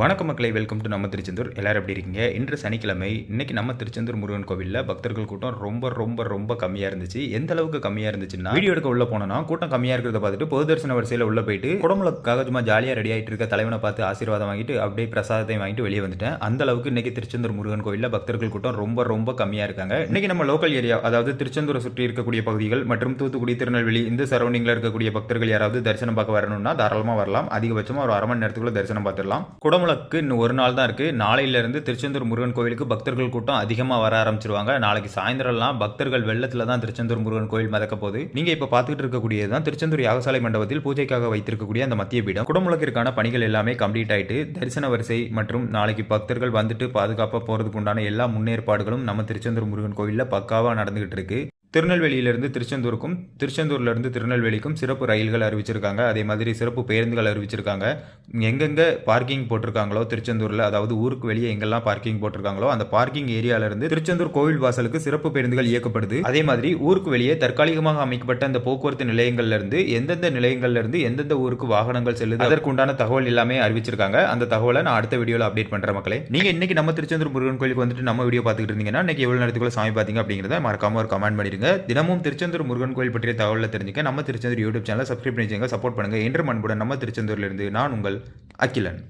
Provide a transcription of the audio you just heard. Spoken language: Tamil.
வணக்க மக்களை வெல்கம் டு நம்ம திருச்செந்தூர். எல்லோரும் எப்படி இருக்கீங்க? இன்று சனிக்கிழமை இன்றைக்கி நம்ம திருச்செந்தூர் முருகன் கோவிலில் பக்தர்கள் கூட்டம் ரொம்ப ரொம்ப ரொம்ப கம்மியாக இருந்துச்சு. எந்த அளவுக்கு கம்மியாக இருந்துச்சுன்னா வீடியோ எடுக்க உள்ள போனோம்னா கூட்டம் கம்மியாக இருக்கிறத பார்த்துட்டு பொது தரிசன வரிசையில் உள்ள போயிட்டு குடம்புலக்காக சும்மா ஜாலியாக ரெடி ஆகிட்டு இருக்க தலைவனை பார்த்து ஆசீர்வாதம் வாங்கிட்டு அப்படியே பிரசாதத்தை வாங்கிட்டு வெளியே வந்துட்டேன். அந்த அளவுக்கு இன்னைக்கு திருச்செந்தூர் முருகன் கோவிலில் பக்தர்கள் கூட்டம் ரொம்ப ரொம்ப கம்மியாக இருக்காங்க. இன்றைக்கி நம்ம லோக்கல் ஏரியா அதாவது திருச்செந்தூரை சுற்றி இருக்கக்கூடிய பகுதிகள் மற்றும் தூத்துக்குடி திருநெல்வேலி இந்த சரௌண்டிங்கில் இருக்கக்கூடிய பக்தர்கள் யாராவது தரிசனம் பார்க்க வரணும்னா தாராளமாக வரலாம். அதிகபட்சமாக ஒரு அரை மணி நேரத்துக்குள்ள தரிசனம் பார்த்துடலாம். குடமுழக்கு இன்னும் ஒரு நாள் தான் இருக்குது நாளையிலேருந்து திருச்செந்தூர் முருகன் கோவிலுக்கு பக்தர்கள் கூட்டம் அதிகமாக வர ஆரம்பிச்சிருவாங்க. நாளைக்கு சாயந்தரம்லாம் பக்தர்கள் வெள்ளத்தில் தான் திருச்செந்தூர் முருகன் கோவில் மதக்க போகுது. நீங்கள் இப்போ பார்த்துக்கிட்டு இருக்கக்கூடியது தான் திருச்செந்தூர் யாகசாலை மண்டபத்தில் பூஜைக்காக வைத்திருக்கக்கூடிய அந்த மத்திய பீடம். குடமுழக்கிற்கான பணிகள் எல்லாமே கம்ப்ளீட் ஆகிட்டு தரிசன வரிசை மற்றும் நாளைக்கு பக்தர்கள் வந்துட்டு பாதுகாப்பாக போகிறதுக்கு உண்டான எல்லா முன்னேற்பாடுகளும் நம்ம திருச்செந்தூர் முருகன் கோவிலில் பக்காவாக நடந்துகிட்டு இருக்கு. திருநெல்வேலியிலிருந்து திருச்செந்தூருக்கும் திருச்செந்தூர்லேருந்து திருநெல்வேலிக்கும் சிறப்பு ரயில்கள் அறிவிச்சிருக்காங்க. அதே மாதிரி சிறப்பு பேருந்துகள் அறிவிச்சிருக்காங்க. எங்கெங்கே பார்க்கிங் போட்டிருக்காங்களோ திருச்செந்தூரில் அதாவது ஊருக்கு வெளியே எங்கெல்லாம் பார்க்கிங் போட்டிருக்காங்களோ அந்த பார்க்கிங் ஏரியாவிலிருந்து திருச்செந்தூர் கோவில் வாசலுக்கு சிறப்பு பேருந்துகள் இயக்கப்படுது. அதே மாதிரி ஊருக்கு வெளியே தற்காலிகமாக அமைக்கப்பட்ட அந்த போக்குவரத்து நிலையங்கள்லேருந்து எந்தெந்த நிலையங்கள்லேருந்து எந்தெந்த ஊருக்கு வாகனங்கள் செல்லுது அதற்குண்டான தகவல் எல்லாமே அறிவிச்சிருக்காங்க. அந்த தகவலை நான் அடுத்த வீடியோவில் அப்டேட் பண்ணுறேன் மக்களே. நீங்கள் இன்னைக்கு நம்ம திருச்செந்தூர் முருகன் கோயிலுக்கு வந்துட்டு நம்ம வீடியோ பார்த்துக்கிட்டு இருந்தீங்கன்னா இன்னைக்கு எவ்வளோ நேரத்துக்குள்ள சாமி பார்த்தீங்க அப்படிங்கிறத மறக்காம ஒரு கமெண்ட் பண்ணிடுங்க. தினமும் திருச்செந்தூர் முருகன் கோயில் பற்றிய தகவலில் தெரிஞ்சுக்க நம்ம திருச்செந்தூர் யூடியூப் சேனலை சப்ஸ்கிரைப் பண்ணி சப்போர்ட் பண்ணுங்கள் என்று அன்புடன் நம்ம திருச்செந்தூர்லேருந்து நான் உங்கள் அகிலன்.